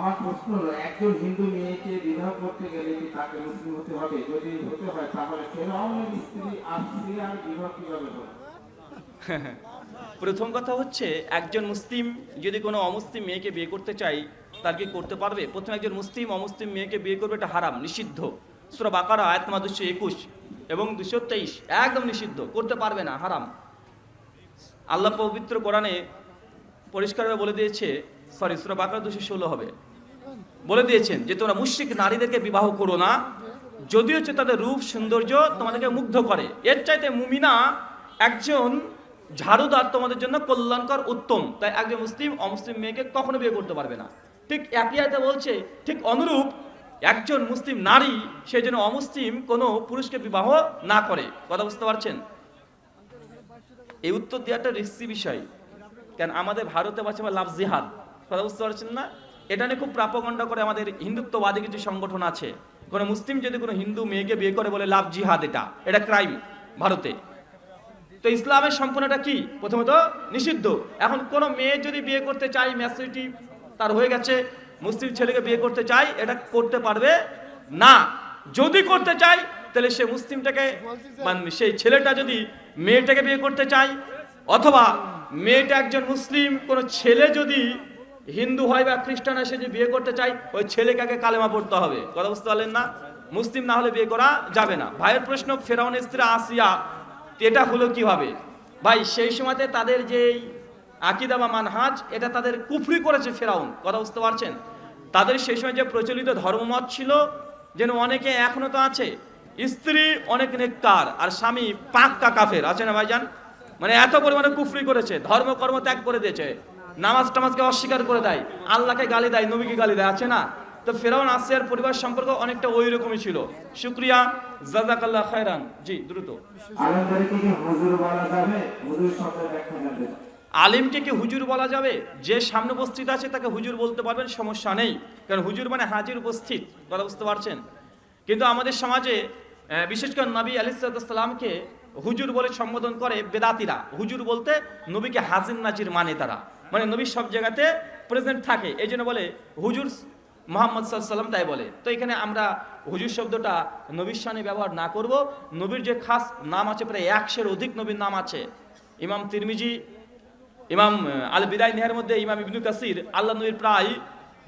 আমার প্রশ্ন হলো, একজন হিন্দু মেয়েকে বিবাহ করতে গেলে কি তাকে মুসলিম হতে হবে? যদি হতে হয়, তাহলে ফেরাউনের স্ত্রী বিবাহ কীভাবে হবে? প্রথম কথা হচ্ছে, একজন মুসলিম যদি কোনো অমুসলিম মেয়েকে বিয়ে করতে চাই তার কি করতে পারবে? প্রথমে একজন মুসলিম অমুসলিম মেয়েকে বিয়ে করবে, এটা হারাম, নিষিদ্ধ। সুরা বাকারা আয়তমা দুশো একুশ এবং দুশো তেইশ, একদম নিষিদ্ধ, করতে পারবে না, হারাম। আল্লাহ পবিত্র কোরআনে পরিষ্কারভাবে বলে দিয়েছে, সরি, সুরা বাকারা দুশো ষোলো হবে। বলে দিয়েছেন যে তোমরা মুশ্রিক নারীদেরকে বিবাহ করো না। যদিও হচ্ছে তাদের রূপ, সৌন্দর্য তোমাদেরকে মুগ্ধ করে। এর চাইতে মুমিনা একজন ঝাড়ুদার তোমাদের জন্য কল্যাণকর, উত্তম। তাই একজন মুসলিম, অমুসলিম মেয়েকে কখনো বিয়ে করতে পারবে না। ঠিক একই আয়তে বলছে, ঠিক অনুরূপ একজন মুসলিম নারী, সে যেন অমুসলিম কোনো পুরুষকে বিবাহ না করে। কথা বুঝতে পারছেন? এই উত্তর দেওয়াটা রিস্কি বিষয়। কেন আমাদের ভারতে বাঁচে লাভ জিহাদ। কথা বুঝতে পারছেন না? এটা নিয়ে খুব প্রাপগণ্ড করে আমাদের হিন্দুত্ববাদী কিছু সংগঠন আছে। কোনো মুসলিম যদি কোনো হিন্দু মেয়েকে বিয়ে করে বলে লাভ জিহাদ এটা এটা ক্রাইম ভারতে। তো ইসলামের সম্পূর্ণটা কি? প্রথমত নিষিদ্ধ। এখন কোনো মেয়ে যদি বিয়ে করতে চায় ম্যাচুরিটি তার হয়ে গেছে, মুসলিম ছেলেকে বিয়ে করতে চাই এটা করতে পারবে না। যদি করতে চাই তাহলে সে মুসলিমটাকে মানে সেই ছেলেটা যদি মেয়েটাকে বিয়ে করতে চায়, অথবা মেয়েটা একজন মুসলিম, কোনো ছেলে যদি হিন্দু হয় বা খ্রিস্টান হয়, সে যদি বিয়ে করতে চাই ওই ছেলেকে আগে কালেমা পড়তে হবে। কথা বুঝতে পারলেন না? মুসলিম না হলে বিয়ে করা যাবে না। ভাইয়ের প্রশ্ন, ফেরাউন স্ত্রী আসিয়া এটা হলো কীভাবে? ভাই, সেই সময়তে তাদের যে আকিদা বা মানহাজ, এটা তাদের কুফরি করেছে ফেরাউন। কথা বুঝতে পারছেন? তাদের সেই সময় যে প্রচলিত ধর্মমত ছিল, যেন অনেকে এখনও তো আছে। স্ত্রী অনেক নেককার, আর স্বামী পাক্কা কাফের। আছে না ভাইজান? মানে এত পরিমাণে কুফরি করেছে ধর্ম কর্ম ত্যাগ করে দিয়েছে। নামাজ টামাজকে অস্বীকার করে দেয়, আল্লাহকে গালি দেয়, নবীকে গালি দেয়, আছে না? তো ফেরাউন আসিয়ার পরিবার সম্পর্ক অনেকটা ওই রকমই ছিল। শুক্রিয়া জাজাকাল্লাহ খায়রান। জি, দ্রুত। আলিমকে কি হুজুর বলা যাবে? যে সামনে উপস্থিত আছে তাকে হুজুর বলতে পারবেন, সমস্যা নেই। কারণ হুজুর মানে হাজির উপস্থিত, কথা বুঝতে পারছেন? কিন্তু আমাদের সমাজে বিশেষ করে নবী আলিসাল্লামকে হুজুর বলে সম্বোধন করে বেদাতিরা। হুজুর বলতে নবীকে হাজির নাজির মানে তারা। মানে নবী সব জায়গাতে প্রেজেন্ট থাকে। এই জন্য বলে হুজুর মোহাম্মদ সাল্লাম তাই বলে। তো এখানে আমরা হুজুর শব্দটা নবীর সানে ব্যবহার না করব। নবীর যে খাস নাম আছে প্রায় একশের অধিক নবীর নাম আছে। ইমাম তিরমিজি, ইমাম আল বিদায় নেহার মধ্যে ইমাম ইবনু কাসির, আল্লাহ নবীর প্রায়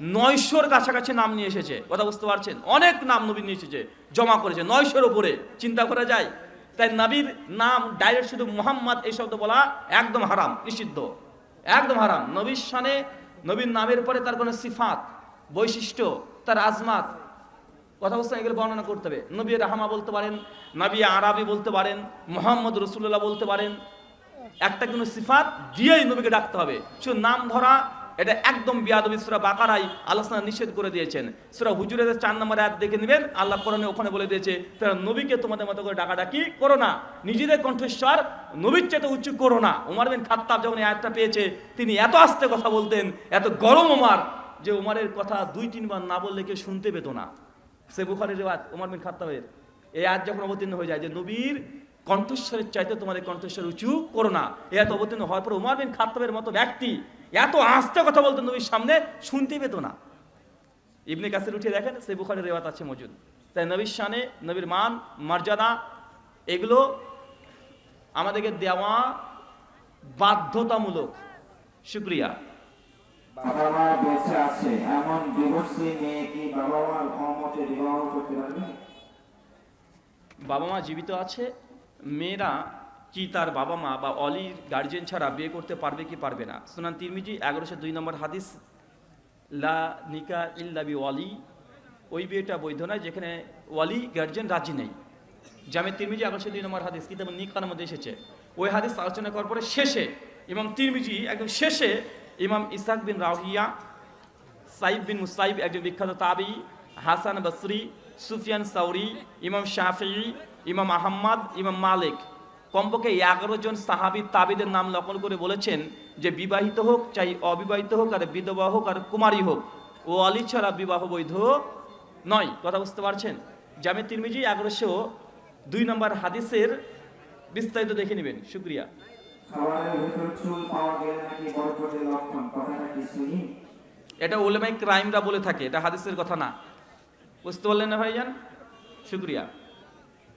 নয়শোর কাছাকাছি নাম নিয়ে এসেছে। কথা বুঝতে পারছেন? অনেক নাম নবী নিয়ে এসেছে, জমা করেছে। নয়শোর উপরে। চিন্তা করা যায়? তাই নবীর নাম ডাইরেক্ট শুধু মোহাম্মদ এই শব্দ বলা একদম হারাম, নিষিদ্ধ। একদম হারাম। নবীর শানে নবীর নামের পরে তার কোনো সিফাত, বৈশিষ্ট্য, তার আজমাত, কথা বলতে এগুলো বর্ণনা করতে হবে। নবী রাহামা বলতে পারেন, নবী আরবি বলতে পারেন, মোহাম্মদ রসুল্লাহ বলতে পারেন, একটা কোনো সিফাত দিয়েই নবীকে ডাকতে হবে। শুধু নাম ধরা এটা একদম বিয়াদবি সুরা বাকারাই আলোচনা নিষেধ করে দিয়েছেন। সুরা হুজুরের চার নম্বর অ্যাড দেখে নেবেন, আল্লাহ কোরআনে ওখানে বলে দিয়েছে, তারা নবীকে তোমাদের মতো করে ডাকাডাকি করো না, নিজেদের কণ্ঠস্বর নবীর চেয়ে উচ্চ করো না। উমার বিন খাত্তাব যখন এই আয়াতটা পেয়েছে, তিনি এত আস্তে কথা বলতেন, এত গরম উমার, যে উমারের কথা দুই, তিনবার না বললে কেউ শুনতে পেত না। সে বুখারের উমার বিন খাত্তাবের। এই আয়াত যখন অবতীর্ণ হয়ে যায়, যে নবীর কণ্ঠস্বরের চাইতে তোমাদের কণ্ঠস্বর উঁচু করো না। এত অবতীর্ণ হওয়ার পর উমার বিন খাত্তাবের মতো ব্যক্তি এত আস্তে কথা বলতো নবীর সামনে শুনতে পেত না। ইবনে কাসির উঠিয়ে দেখেন সে বুখারের রেওয়াত আছে মজুদ। তাই নবীর শানে নবীর মান মর্যাদা এগুলো আমাদেরকে দেওয়া বাধ্যতামূলক। শুক্রিয়া। বাবা মা বেঁচে আছে এমন ডিভোর্সি মেয়ে কি বাবা মার অমতে বিবাহ করতে পারবে? বাবা মা জীবিত আছে মেয়েরা কি তার বাবা মা বা অলির গার্জিয়ান ছাড়া বিয়ে করতে পারবে কি পারবে না? সুনান তিরমিজি, এগারোশো দুই নম্বর হাদিস, লা নিকা ইল্লাবি ওয়ালি ওই বিয়েটা বৈধ নয়, যেখানে ওয়ালি গার্জিয়ান রাজি নেই। জামে তিরমিজি, এগারোশো দুই নম্বর হাদিস কিন্তু নিকার মধ্যে এসেছে। ওই হাদিস আলোচনা করার পরে শেষে ইমাম তিরমিজি, একদম শেষে ইমাম ইসাক বিন রাহিয়া সাইব বিন মুসাইব, একজন বিখ্যাত তাবি, হাসান বসরি, সুফিয়ান সাউরি, ইমাম শাফি, ইমাম আহম্মদ, ইমাম মালিক। কমপক্ষে এগারো জন সাহাবি তাবিদের নাম নকল করে বলেছেন যে বিবাহিত হোক চাই অবিবাহিত হোক আর বিধবা হোক আর কুমারী হোক। ও অলি ছাড়া বিবাহ বৈধ নয়। কথা বুঝতে পারছেন? জামে তিরমিজি এগারোশো দুই নম্বর হাদিসের বিস্তারিত দেখে নেবেন। শুক্রিয়া। এটা ওলেমাই ক্রাইমরা বলে থাকে এটা হাদিসের কথা না। বুঝতে পারলেন না ভাইজান? শুক্রিয়া।